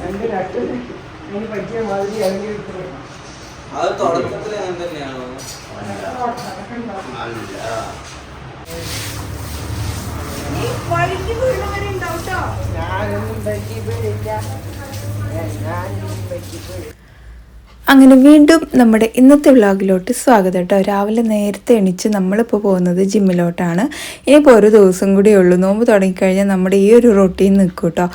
രണ്ട് നട്ട് അതിന് പറ്റിയ മാതിരി ഇറങ്ങി അത് തുടക്കത്തിൽ അങ്ങനെ തന്നെയാണോ കേട്ടോ ഞാനൊന്നും പറ്റിപ്പോയില്ല. ഞാനൊന്നും പറ്റിപ്പോയി. അങ്ങനെ വീണ്ടും നമ്മുടെ ഇന്നത്തെ വ്ളോഗിലോട്ട് സ്വാഗതം കേട്ടോ. രാവിലെ നേരത്തെ എണീച്ച് നമ്മളിപ്പോൾ പോകുന്നത് ജിമ്മിലോട്ടാണ്. ഇനിയിപ്പോൾ ഒരു ദിവസം കൂടി ഉള്ളൂ. നോമ്പ് തുടങ്ങിക്കഴിഞ്ഞാൽ നമ്മുടെ ഈ ഒരു റൊട്ടീൻ നിൽക്കും കേട്ടോ.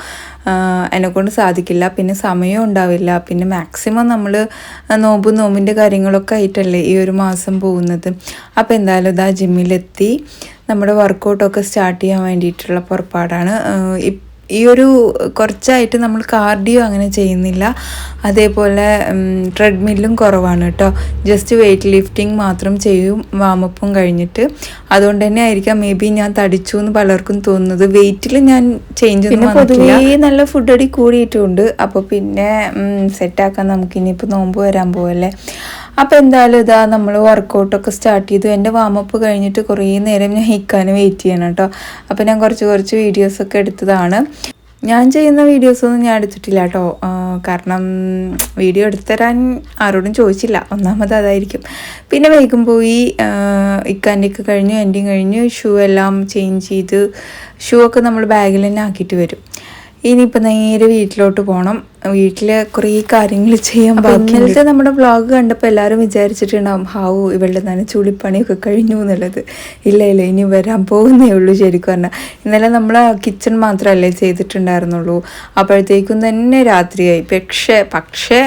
എന്നെക്കൊണ്ട് സാധിക്കില്ല. പിന്നെ സമയവും ഉണ്ടാവില്ല. പിന്നെ മാക്സിമം നമ്മൾ നോമ്പ് നോമ്പിന്റെ കാര്യങ്ങളൊക്കെ ആയിട്ടല്ലേ ഈ ഒരു മാസം പോകുന്നത്. അപ്പോൾ എന്തായാലും ഇതാ ജിമ്മിലെത്തി. നമ്മുടെ വർക്കൗട്ടൊക്കെ സ്റ്റാർട്ട് ചെയ്യാൻ വേണ്ടിയിട്ടുള്ള പുറപ്പാടാണ്. ഇപ്പം ഈ ഒരു കുറച്ചായിട്ട് നമ്മൾ കാർഡിയോ അങ്ങനെ ചെയ്യുന്നില്ല. അതേപോലെ ട്രെഡ്മില്ലും കുറവാണ് കേട്ടോ. ജസ്റ്റ് വെയിറ്റ് ലിഫ്റ്റിംഗ് മാത്രം ചെയ്യും വാമപ്പും കഴിഞ്ഞിട്ട്. അതുകൊണ്ട് തന്നെ ആയിരിക്കാം മേ ബി ഞാൻ തടിച്ചു എന്ന് പലർക്കും തോന്നുന്നത്. വെയിറ്റിൽ ഞാൻ ചേഞ്ച് പിന്നെ പൊതുവേ നല്ല ഫുഡ് അടി കൂടിയിട്ടുണ്ട്. അപ്പോൾ പിന്നെ സെറ്റാക്കാൻ നമുക്ക് ഇനിയിപ്പോൾ നോമ്പ് വരാൻ പോവല്ലേ? അപ്പോൾ എന്തായാലും ഇതാ നമ്മൾ വർക്കൗട്ടൊക്കെ സ്റ്റാർട്ട് ചെയ്തു. എന്റെ വാമപ്പ് കഴിഞ്ഞിട്ട് കുറേ നേരം ഞാൻ ഹിക്കാൻ വെയിറ്റ് ചെയ്യണം കേട്ടോ അപ്പോൾ ഞാൻ കുറച്ച് കുറച്ച് വീഡിയോസൊക്കെ എടുത്തതാണ്. ഞാൻ ചെയ്യുന്ന വീഡിയോസൊന്നും ഞാൻ എടുത്തിട്ടില്ല കേട്ടോ കാരണം വീഡിയോ എടുത്തുതരാൻ ആരോടും ചോദിച്ചില്ല. ഒന്നാമത് അതായിരിക്കും. പിന്നെ വൈകും പോയി ഇക്കാന്റെ ഒക്കെ കഴിഞ്ഞു എന്റെയും കഴിഞ്ഞു ഷൂ എല്ലാം ചേഞ്ച് ചെയ്ത് ഷൂ ഒക്കെ നമ്മൾ ബാഗിൽ തന്നെ ആക്കിയിട്ട് വരും. ഇനിയിപ്പോൾ നേരെ വീട്ടിലോട്ട് പോകണം വീട്ടിൽ കുറേ കാര്യങ്ങൾ ചെയ്യാൻ ഇന്നലത്തെ നമ്മുടെ വ്ളോഗ് കണ്ടപ്പോൾ എല്ലാവരും വിചാരിച്ചിട്ടുണ്ടാവും ഹാവു ഇവളുടെ തന്നെ ചുളിപ്പണിയൊക്കെ കഴിഞ്ഞു എന്നുള്ളത്. ഇല്ല ഇല്ല ഇനി വരാൻ പോകുന്നേ ഉള്ളൂ ശരിക്കും പറഞ്ഞാൽ ഇന്നലെ നമ്മൾ കിച്ചൺ മാത്രമല്ലേ ചെയ്തിട്ടുണ്ടായിരുന്നുള്ളൂ. അപ്പോഴത്തേക്കും തന്നെ രാത്രിയായി. പക്ഷേ പക്ഷേ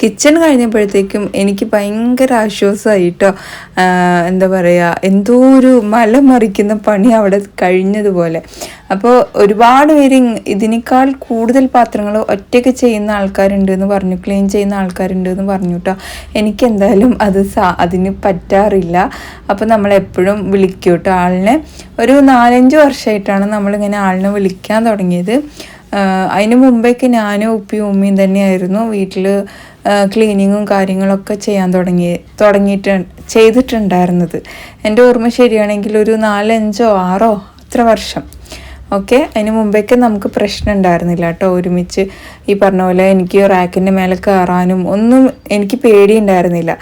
കിച്ചൺ കഴിഞ്ഞപ്പോഴത്തേക്കും എനിക്ക് ഭയങ്കര ആശ്വാസമായിട്ടോ. എന്താ പറയുക എന്തോ ഒരു മല മറിക്കുന്ന പണി അവിടെ കഴിഞ്ഞതുപോലെ. അപ്പോൾ ഒരുപാട് പേര് ഇതിനേക്കാൾ കൂടുതൽ പാത്രങ്ങൾ ഒറ്റയ്ക്ക് ചെയ്യുന്ന ആൾക്കാരുണ്ട് എന്ന് പറഞ്ഞു ക്ലീൻ ചെയ്യുന്ന ആൾക്കാരുണ്ട് എന്ന് പറഞ്ഞു കേട്ടോ എനിക്ക് എന്തായാലും അത് സാ അതിന് പറ്റാറില്ല. അപ്പോൾ നമ്മൾ എപ്പോഴും വിളിക്കും കേട്ടോ ആളിനെ. ഒരു നാലഞ്ച് വർഷമായിട്ടാണ് നമ്മളിങ്ങനെ ആളിനെ വിളിക്കാൻ തുടങ്ങിയത്. അതിന് മുമ്പേക്ക് ഞാനും ഉപ്പിയും ഉമ്മയും തന്നെയായിരുന്നു വീട്ടിൽ ക്ലീനിങ്ങും കാര്യങ്ങളൊക്കെ ചെയ്യാൻ തുടങ്ങി തുടങ്ങിയിട്ട് ചെയ്തിട്ടുണ്ടായിരുന്നത്. എന്റെ ഓർമ്മ ശരിയാണെങ്കിൽ ഒരു നാലഞ്ചോ ആറോ അത്ര വർഷം. ഓക്കെ അതിന് മുമ്പേക്ക് നമുക്ക് പ്രശ്നം ഉണ്ടായിരുന്നില്ല കേട്ടോ. ഒരുമിച്ച് ഈ പറഞ്ഞ പോലെ എനിക്ക് റാക്കിന്റെ മേലെ കയറാനും ഒന്നും എനിക്ക് പേടിയുണ്ടായിരുന്നില്ല.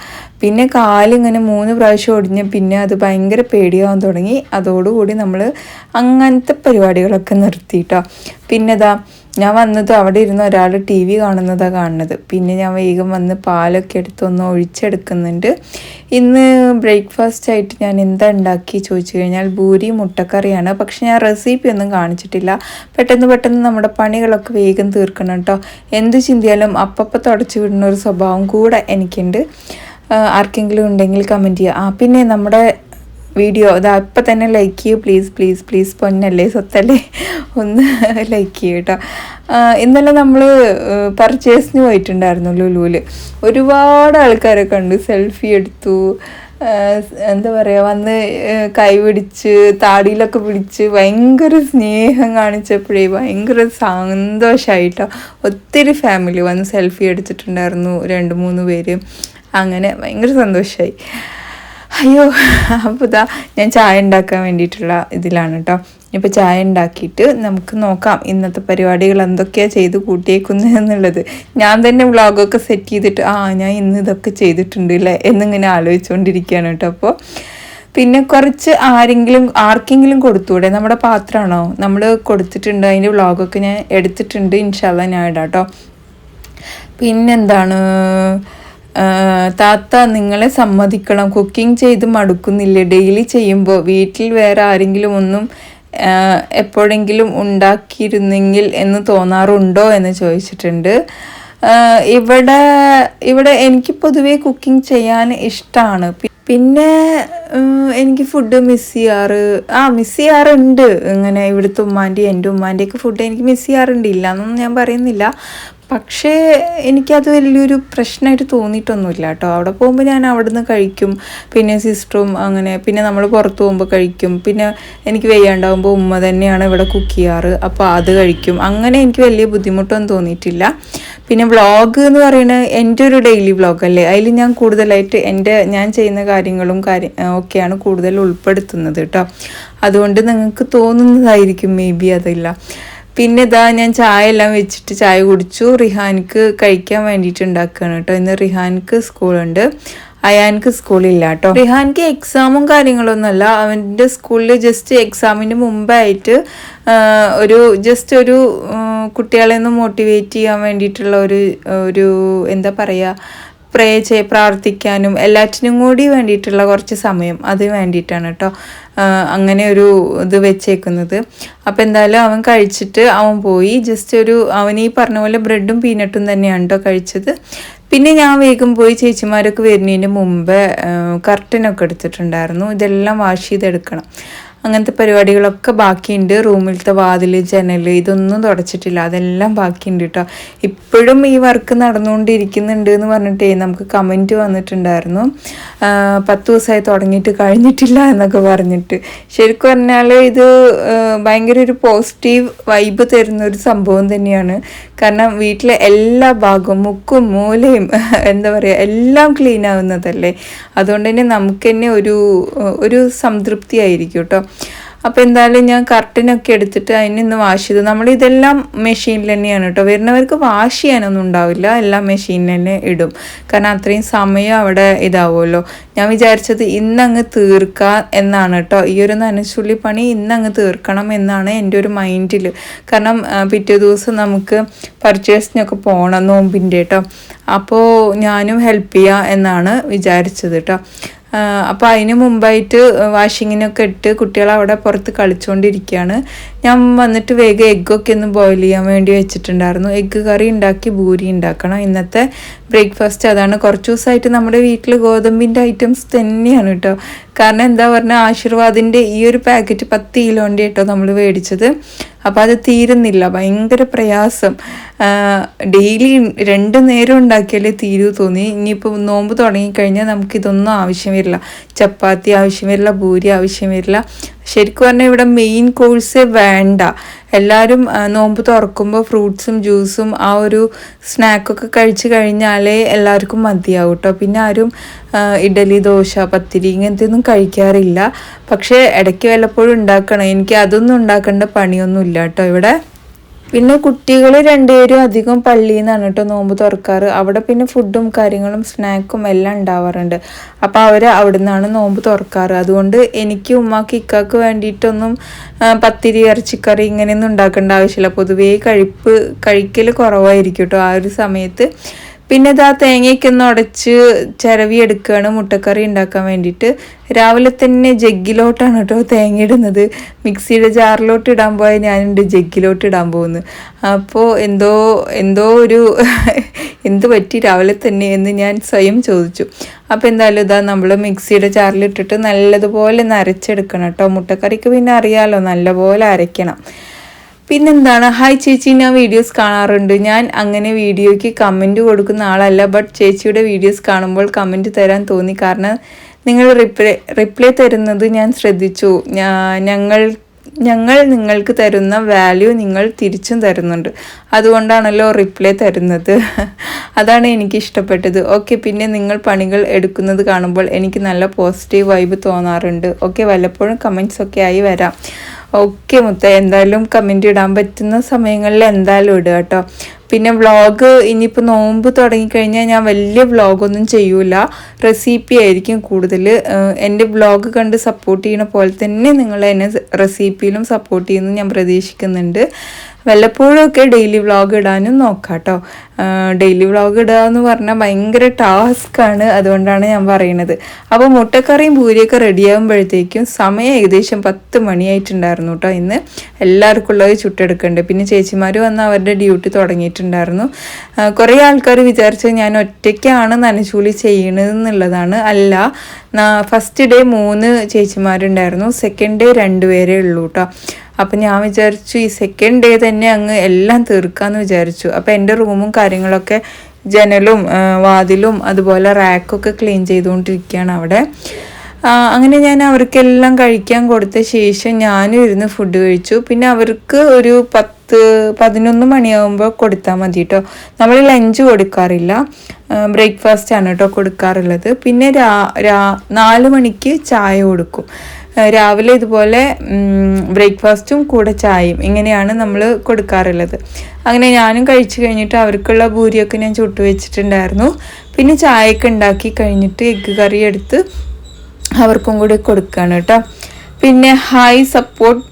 പിന്നെ കാലിങ്ങനെ മൂന്ന് പ്രാവശ്യം ഒടിഞ്ഞ് പിന്നെ അത് ഭയങ്കര പേടിയാവാൻ തുടങ്ങി. അതോടുകൂടി നമ്മൾ അങ്ങനത്തെ പരിപാടികളൊക്കെ നിർത്തി കേട്ടോ. പിന്നെ ഇതാ ഞാൻ വന്നത് അവിടെ ഇരുന്ന് ഒരാൾ ടി വി കാണുന്നതാണ് കാണുന്നത്. പിന്നെ ഞാൻ വേഗം വന്ന് പാലൊക്കെ എടുത്തൊന്ന് ഒഴിച്ചെടുക്കുന്നുണ്ട്. ഇന്ന് ബ്രേക്ക്ഫാസ്റ്റ് ആയിട്ട് ഞാൻ എന്താ ഉണ്ടാക്കി ചോദിച്ചു കഴിഞ്ഞാൽ ഭൂരി മുട്ടക്കറിയാണ്. പക്ഷെ ഞാൻ റെസിപ്പി ഒന്നും കാണിച്ചിട്ടില്ല. പെട്ടെന്ന് പെട്ടെന്ന് നമ്മുടെ പണികളൊക്കെ വേഗം തീർക്കണം കേട്ടോ. എന്ത് ചിന്തിയാലും അപ്പപ്പം തുടച്ചു വിടുന്ന ഒരു സ്വഭാവം കൂടെ എനിക്കുണ്ട്. ആർക്കെങ്കിലും ഉണ്ടെങ്കിൽ കമന്റ് ചെയ്യുക. ആ പിന്നെ നമ്മുടെ വീഡിയോ അതാ ഇപ്പം തന്നെ ലൈക്ക് ചെയ്യൂ. പ്ലീസ് പ്ലീസ് പ്ലീസ് പൊന്നല്ലേ സ്വത്തല്ലേ. ഒന്ന് ലൈക്ക് ചെയ്യൂ കേട്ടോ ഇന്നലെ നമ്മൾ പർച്ചേസിന് പോയിട്ടുണ്ടായിരുന്നു ലുലുവിൽ ഒരുപാട് ആൾക്കാരെ കണ്ടു. സെൽഫി എടുത്തു. എന്താ പറയുക വന്ന് കൈ പിടിച്ച് താടിയിലൊക്കെ പിടിച്ച് ഭയങ്കര സ്നേഹം കാണിച്ചപ്പോഴേ ഭയങ്കര സന്തോഷമായിട്ടോ ഒത്തിരി ഫാമിലി വന്ന് സെൽഫി എടുത്തിട്ടുണ്ടായിരുന്നു രണ്ട് മൂന്ന് പേര്. അങ്ങനെ ഭയങ്കര സന്തോഷമായി അയ്യോ അപ്പോൾ ഇതാ ഞാൻ ചായ ഉണ്ടാക്കാൻ വേണ്ടിയിട്ടുള്ള ഇതിലാണ് കേട്ടോ ഇപ്പോൾ ചായ ഉണ്ടാക്കിയിട്ട് നമുക്ക് നോക്കാം ഇന്നത്തെ പരിപാടികൾ എന്തൊക്കെയാണ് ചെയ്ത് കൂട്ടിയേക്കുന്നത് എന്നുള്ളത്. ഞാൻ തന്നെ വ്ളോഗൊക്കെ സെറ്റ് ചെയ്തിട്ട് ആ ഞാൻ ഇന്ന് ഇതൊക്കെ ചെയ്തിട്ടുണ്ട് അല്ലേ എന്നിങ്ങനെ ആലോചിച്ചുകൊണ്ടിരിക്കുകയാണ് കേട്ടോ അപ്പോൾ പിന്നെ കുറച്ച് ആരെങ്കിലും ആർക്കെങ്കിലും കൊടുത്തൂടെ? നമ്മുടെ പാത്രമാണോ നമ്മൾ കൊടുത്തിട്ടുണ്ട് അതിന്റെ വ്ളോഗൊക്കെ ഞാൻ എടുത്തിട്ടുണ്ട് ഇൻഷാല്ല ഞാൻ ഇടാം കേട്ടോ പിന്നെന്താണ്? താത്ത നിങ്ങളെ സമ്മതിക്കണം. കുക്കിംഗ് ചെയ്ത് മടുക്കുന്നില്ല? ഡെയിലി ചെയ്യുമ്പോൾ വീട്ടിൽ വേറെ ആരെങ്കിലും ഒന്നും എപ്പോഴെങ്കിലും ഉണ്ടാക്കിയിരുന്നെങ്കിൽ എന്ന് തോന്നാറുണ്ടോ എന്ന് ചോദിച്ചിട്ടുണ്ട്. ഇവിടെ ഇവിടെ എനിക്ക് പൊതുവേ കുക്കിംഗ് ചെയ്യാൻ ഇഷ്ടമാണ് പിന്നെ എനിക്ക് ഫുഡ് മിസ് ചെയ്യാറ്. ആ മിസ് ചെയ്യാറുണ്ട്. ഇങ്ങനെ ഇവിടുത്തെ ഉമ്മാന്റെയും എന്റെ ഉമ്മാന്റെയൊക്കെ ഫുഡ് എനിക്ക് മിസ് ചെയ്യാറുണ്ട്. ഇല്ല എന്നൊന്നും ഞാൻ പറയുന്നില്ല. പക്ഷേ എനിക്കത് വലിയൊരു പ്രശ്നമായിട്ട് തോന്നിയിട്ടൊന്നുമില്ല കേട്ടോ. അവിടെ പോകുമ്പോൾ ഞാൻ അവിടെ നിന്ന് കഴിക്കും. പിന്നെ സിസ്റ്ററും അങ്ങനെ പിന്നെ നമ്മൾ പുറത്ത് പോകുമ്പോൾ കഴിക്കും. പിന്നെ എനിക്ക് വെയ്യാണ്ടാകുമ്പോൾ ഉമ്മ തന്നെയാണ് ഇവിടെ കുക്ക് ചെയ്യാറ്. അപ്പോൾ അത് കഴിക്കും. അങ്ങനെ എനിക്ക് വലിയ ബുദ്ധിമുട്ടൊന്നും തോന്നിയിട്ടില്ല. പിന്നെ വ്ളോഗ് എന്ന് പറയുന്നത് എന്റെ ഒരു ഡെയിലി വ്ളോഗ് അല്ലേ? അതിൽ ഞാൻ കൂടുതലായിട്ട് എന്റെ ഞാൻ ചെയ്യുന്ന കാര്യങ്ങളും കാര്യ ഒക്കെയാണ് കൂടുതൽ ഉൾപ്പെടുത്തുന്നത് കേട്ടോ. അതുകൊണ്ട് നിങ്ങൾക്ക് തോന്നുന്നതായിരിക്കും മേ ബി അതില്ല. പിന്നെ ഇതാ ഞാൻ ചായ എല്ലാം വെച്ചിട്ട് ചായ കുടിച്ചു. റിഹാൻക്ക് കഴിക്കാൻ വേണ്ടിയിട്ട് ഉണ്ടാക്കുകയാണ് കേട്ടോ. ഇന്ന് റിഹാൻക്ക് സ്കൂളുണ്ട്. അയാൻക്ക് സ്കൂളില്ല കേട്ടോ. റിഹാൻക്ക് എക്സാമും കാര്യങ്ങളൊന്നുമല്ല അവന്റെ സ്കൂളിൽ ജസ്റ്റ് എക്സാമിന് മുമ്പായിട്ട് ഒരു ജസ്റ്റ് ഒരു കുട്ടികളെ ഒന്ന് മോട്ടിവേറ്റ് ചെയ്യാൻ വേണ്ടിയിട്ടുള്ള ഒരു ഒരു എന്താ പറയുക പ്രേ ചെയ് പ്രാർത്ഥിക്കാനും എല്ലാറ്റിനും കൂടി വേണ്ടിയിട്ടുള്ള കുറച്ച് സമയം അത് വേണ്ടിയിട്ടാണ് കേട്ടോ. അങ്ങനെ ഒരു ഇത് വെച്ചേക്കുന്നത്. അപ്പോൾ എന്തായാലും അവൻ കഴിച്ചിട്ട് അവൻ പോയി. ജസ്റ്റ് ഒരു അവൻ ഈ പറഞ്ഞ പോലെ ബ്രെഡും പീനട്ടും തന്നെയാണ് കേട്ടോ കഴിച്ചത്. പിന്നെ ഞാൻ വേഗം പോയി ചേച്ചിമാരൊക്കെ വരുന്നതിന് മുമ്പ് കർട്ടനൊക്കെ എടുത്തിട്ടുണ്ടായിരുന്നു. ഇതെല്ലാം വാഷ് ചെയ്തെടുക്കണം. അങ്ങനത്തെ പരിപാടികളൊക്കെ ബാക്കിയുണ്ട്. റൂമിലത്തെ വാതിൽ ജനൽ ഇതൊന്നും തുടച്ചിട്ടില്ല. അതെല്ലാം ബാക്കിയുണ്ട് കേട്ടോ. ഇപ്പോഴും ഈ വർക്ക് നടന്നുകൊണ്ടിരിക്കുന്നുണ്ട് എന്ന് പറഞ്ഞിട്ടേ നമുക്ക് കമന്റ് വന്നിട്ടുണ്ടായിരുന്നു. പത്ത് ദിവസമായി തുടങ്ങിയിട്ട് കഴിഞ്ഞിട്ടില്ല എന്നൊക്കെ പറഞ്ഞിട്ട്. ശരിക്കും പറഞ്ഞാൽ ഇത് ഭയങ്കര ഒരു പോസിറ്റീവ് വൈബ് തരുന്ന ഒരു സംഭവം തന്നെയാണ്. കാരണം വീട്ടിലെ എല്ലാ ഭാഗവും മുക്കും മൂലയും എന്താ പറയുക എല്ലാം ക്ലീൻ ആവുന്നതല്ലേ. അതുകൊണ്ട് തന്നെ നമുക്ക് തന്നെ ഒരു ഒരു സംതൃപ്തി ആയിരിക്കും കേട്ടോ. അപ്പോൾ എന്തായാലും ഞാൻ കർട്ടനൊക്കെ എടുത്തിട്ട് അതിന് ഇന്ന് വാഷ് ചെയ്തു. നമ്മളിതെല്ലാം മെഷീനിൽ തന്നെയാണ് കേട്ടോ വരുന്നവർക്ക് വാഷ് ചെയ്യാനൊന്നും ഉണ്ടാവില്ല. എല്ലാം മെഷീനിൽ തന്നെ ഇടും. കാരണം അത്രയും സമയം അവിടെ ഇതാവുമല്ലോ. ഞാൻ വിചാരിച്ചത് ഇന്നങ്ങ് തീർക്കാം എന്നാണ് കേട്ടോ ഈ ഒരു നനച്ചുള്ളി പണി ഇന്നങ്ങ് തീർക്കണം എന്നാണ് എന്റെ ഒരു മൈൻഡിൽ കാരണം പിറ്റേ ദിവസം നമുക്ക് പർച്ചേസിനൊക്കെ പോകണം നോമ്പിന്റെ കേട്ടോ അപ്പോൾ ഞാനും ഹെൽപ്പ് ചെയ്യാം എന്നാണ് വിചാരിച്ചത് കേട്ടോ അപ്പോൾ അതിന് മുമ്പായിട്ട് വാഷിങ്ങിനൊക്കെ ഇട്ട് കുട്ടികൾ അവിടെ പുറത്ത് കളിച്ചുകൊണ്ടിരിക്കുകയാണ് ഞാൻ വന്നിട്ട് വേഗം എഗ്ഗൊക്കെ ഒന്ന് ബോയിൽ ചെയ്യാൻ വേണ്ടി വെച്ചിട്ടുണ്ടായിരുന്നു. എഗ്ഗ് കറി ഉണ്ടാക്കി ഭൂരി ഉണ്ടാക്കണം. ഇന്നത്തെ ബ്രേക്ക്ഫാസ്റ്റ് അതാണ്. കുറച്ച് ദിവസമായിട്ട് നമ്മുടെ വീട്ടിൽ ഗോതമ്പിന്റെ ഐറ്റംസ് തന്നെയാണ് കേട്ടോ കാരണം എന്താ പറഞ്ഞാൽ ആശീർവാദിന്റെ ഈ ഒരു പാക്കറ്റ് പത്ത് കിലോന്റെ കേട്ടോ നമ്മൾ മേടിച്ചത് അപ്പോൾ അത് തീരുന്നില്ല. ഭയങ്കര പ്രയാസം. ഡെയിലി രണ്ട് നേരം ഉണ്ടാക്കിയാലേ തീരൂ തോന്നി. ഇനിയിപ്പോൾ നോമ്പ് തുടങ്ങിക്കഴിഞ്ഞാൽ നമുക്കിതൊന്നും ആവശ്യം വരില്ല. ചപ്പാത്തി ആവശ്യം വരില്ല ഭൂരി ആവശ്യം വരില്ല. ശരിക്കും പറഞ്ഞാൽ ഇവിടെ മെയിൻ കോഴ്സേ വേണ്ട. എല്ലാവരും നോമ്പ് തുറക്കുമ്പോൾ ഫ്രൂട്ട്സും ജ്യൂസും ആ ഒരു സ്നാക്കൊക്കെ കഴിച്ച് കഴിഞ്ഞാലേ എല്ലാവർക്കും മതിയാവും കേട്ടോ പിന്നെ ആരും ഇഡലി ദോശ പത്തിരി ഇങ്ങനത്തെ ഒന്നും കഴിക്കാറില്ല. പക്ഷേ ഇടയ്ക്ക് വല്ലപ്പോഴും ഉണ്ടാക്കണം. എനിക്ക് അതൊന്നും ഉണ്ടാക്കേണ്ട പണിയൊന്നും ഇല്ല കേട്ടോ ഇവിടെ. പിന്നെ കുട്ടികൾ രണ്ടുപേരും അധികം പള്ളിയിൽ നിന്നാണ് കേട്ടോ നോമ്പ് തുറക്കാറ്. അവിടെ പിന്നെ ഫുഡും കാര്യങ്ങളും സ്നാക്കും എല്ലാം ഉണ്ടാവാറുണ്ട്. അപ്പോൾ അവർ അവിടെ നിന്നാണ് നോമ്പ് തുറക്കാറ്. അതുകൊണ്ട് എനിക്ക് ഉമ്മാക്ക് ഇക്കാക്ക് വേണ്ടിയിട്ടൊന്നും പത്തിരി ഇറച്ചിക്കറി ഇങ്ങനെയൊന്നും ഉണ്ടാക്കേണ്ട ആവശ്യമില്ല. പൊതുവേ കഴിപ്പ് കഴിക്കൽ കുറവായിരിക്കും കേട്ടോ ആ ഒരു സമയത്ത്. പിന്നെ ഇതാ തേങ്ങയൊക്കെ ഒന്ന് ഉടച്ച് ചിരവി എടുക്കുകയാണ് മുട്ടക്കറി ഉണ്ടാക്കാൻ വേണ്ടിയിട്ട്. രാവിലെ തന്നെ ജഗ്ഗിലോട്ടാണ് കേട്ടോ തേങ്ങ ഇടുന്നത്. മിക്സിയുടെ ജാറിലോട്ട് ഇടാൻ പോയാൽ ഞാനുണ്ട് ജഗ്ഗിലോട്ട് ഇടാൻ പോകുന്നു. അപ്പോൾ എന്തോ എന്തോ ഒരു എന്ത് പറ്റി രാവിലെ തന്നെ എന്ന് ഞാൻ സ്വയം ചോദിച്ചു. അപ്പോൾ എന്തായാലും ഇതാ നമ്മൾ മിക്സിയുടെ ജാറിലിട്ടിട്ട് നല്ലതുപോലെ ഒന്ന് അരച്ചെടുക്കണം കേട്ടോ. മുട്ടക്കറിക്ക് പിന്നെ അറിയാലോ നല്ലപോലെ അരയ്ക്കണം. പിന്നെന്താണ്? ഹായ് ചേച്ചി ഞാൻ വീഡിയോസ് കാണാറുണ്ട്. ഞാൻ അങ്ങനെ വീഡിയോയ്ക്ക് കമന്റ് കൊടുക്കുന്ന ആളല്ല ബട്ട് ചേച്ചിയുടെ വീഡിയോസ് കാണുമ്പോൾ കമന്റ് തരാൻ തോന്നി. കാരണം നിങ്ങൾ റിപ്ലൈ റിപ്ലൈ തരുന്നത് ഞാൻ ശ്രദ്ധിച്ചു. ഞങ്ങൾ ഞങ്ങൾ നിങ്ങൾക്ക് തരുന്ന വാല്യൂ നിങ്ങൾ തിരിച്ചും തരുന്നുണ്ട്. അതുകൊണ്ടാണല്ലോ റിപ്ലൈ തരുന്നത്. അതാണ് എനിക്ക് ഇഷ്ടപ്പെട്ടത്. ഓക്കെ പിന്നെ നിങ്ങൾ പണികൾ എടുക്കുന്നത് കാണുമ്പോൾ എനിക്ക് നല്ല പോസിറ്റീവ് വൈബ് തോന്നാറുണ്ട്. ഓക്കെ വല്ലപ്പോഴും കമൻസ് ഒക്കെ ആയി വരാം. ഓക്കെ മുത്ത എന്തായാലും കമന്റ് ഇടാൻ പറ്റുന്ന സമയങ്ങളിൽ എന്തായാലും ഇടുക കേട്ടോ. പിന്നെ വ്ളോഗ് ഇനിയിപ്പോൾ നോമ്പ് തുടങ്ങിക്കഴിഞ്ഞാൽ ഞാൻ വലിയ വ്ളോഗൊന്നും ചെയ്യൂല. റെസിപ്പി ആയിരിക്കും കൂടുതൽ. എന്റെ വ്ളോഗ് കണ്ട് സപ്പോർട്ട് ചെയ്യണ പോലെ തന്നെ നിങ്ങൾ എന്നെ റെസിപ്പിയിലും സപ്പോർട്ട് ചെയ്യുമെന്ന് ഞാൻ പ്രതീക്ഷിക്കുന്നുണ്ട്. വല്ലപ്പോഴും ഒക്കെ ഡെയിലി വ്ളോഗ് ഇടാനും നോക്കാം കേട്ടോ ഡെയിലി വ്ളോഗ് ഇടുക എന്ന് പറഞ്ഞാൽ ഭയങ്കര ടാസ്ക്കാണ് അതുകൊണ്ടാണ് ഞാൻ പറയുന്നത്. അപ്പോൾ മുട്ടക്കറിയും പൂരിയൊക്കെ റെഡിയാകുമ്പോഴത്തേക്കും സമയം ഏകദേശം പത്ത് മണിയായിട്ടുണ്ടായിരുന്നു കേട്ടോ ഇന്ന്. എല്ലാവർക്കും ഉള്ളത് ചുട്ടെടുക്കുന്നുണ്ട് പിന്നെ ചേച്ചിമാർ വന്ന് അവരുടെ ഡ്യൂട്ടി തുടങ്ങിയിട്ടുണ്ടായിരുന്നു. കുറേ ആൾക്കാർ വിചാരിച്ചത് ഞാൻ ഒറ്റയ്ക്കാണ് നനച്ചൂലി ചെയ്യണത് എന്നുള്ളതാണ് അല്ല ഫസ്റ്റ് ഡേ മൂന്ന് ചേച്ചിമാരുണ്ടായിരുന്നു. സെക്കൻഡ് ഡേ രണ്ടുപേരേ ഉള്ളൂ കേട്ടോ. അപ്പം ഞാൻ വിചാരിച്ചു ഈ സെക്കൻഡ് ഡേ തന്നെ അങ്ങ് എല്ലാം തീർക്കാമെന്ന് വിചാരിച്ചു. അപ്പം എന്റെ റൂമും കാര്യങ്ങളൊക്കെ ജനലും വാതിലും അതുപോലെ റാക്കൊക്കെ ക്ലീൻ ചെയ്തുകൊണ്ടിരിക്കുകയാണ് അവിടെ. അങ്ങനെ ഞാൻ അവർക്കെല്ലാം കഴിക്കാൻ കൊടുത്ത ശേഷം ഞാനും ഇരുന്ന് ഫുഡ് കഴിച്ചു. പിന്നെ അവർക്ക് ഒരു പത്ത് പതിനൊന്ന് മണിയാകുമ്പോൾ കൊടുത്താൽ മതി കേട്ടോ നമ്മൾ ലഞ്ച് കൊടുക്കാറില്ല. ബ്രേക്ക്ഫാസ്റ്റ് ആണ് കേട്ടോ കൊടുക്കാറുള്ളത്. പിന്നെ രാ രാ നാല് മണിക്ക് ചായ കൊടുക്കും. രാവിലെ ഇതുപോലെ ബ്രേക്ക്ഫാസ്റ്റും കൂടെ ചായയും ഇങ്ങനെയാണ് നമ്മൾ കൊടുക്കാറുള്ളത്. അങ്ങനെ ഞാനും കഴിച്ചു കഴിഞ്ഞിട്ട് അവർക്കുള്ള ഭൂരിയൊക്കെ ഞാൻ ചുട്ടു വെച്ചിട്ടുണ്ടായിരുന്നു. പിന്നെ ചായയൊക്കെ ഉണ്ടാക്കി കഴിഞ്ഞിട്ട് എഗ്ഗ് കറി എടുത്ത് അവർക്കും കൂടി കൊടുക്കുകയാണ് കേട്ടോ. പിന്നെ hi support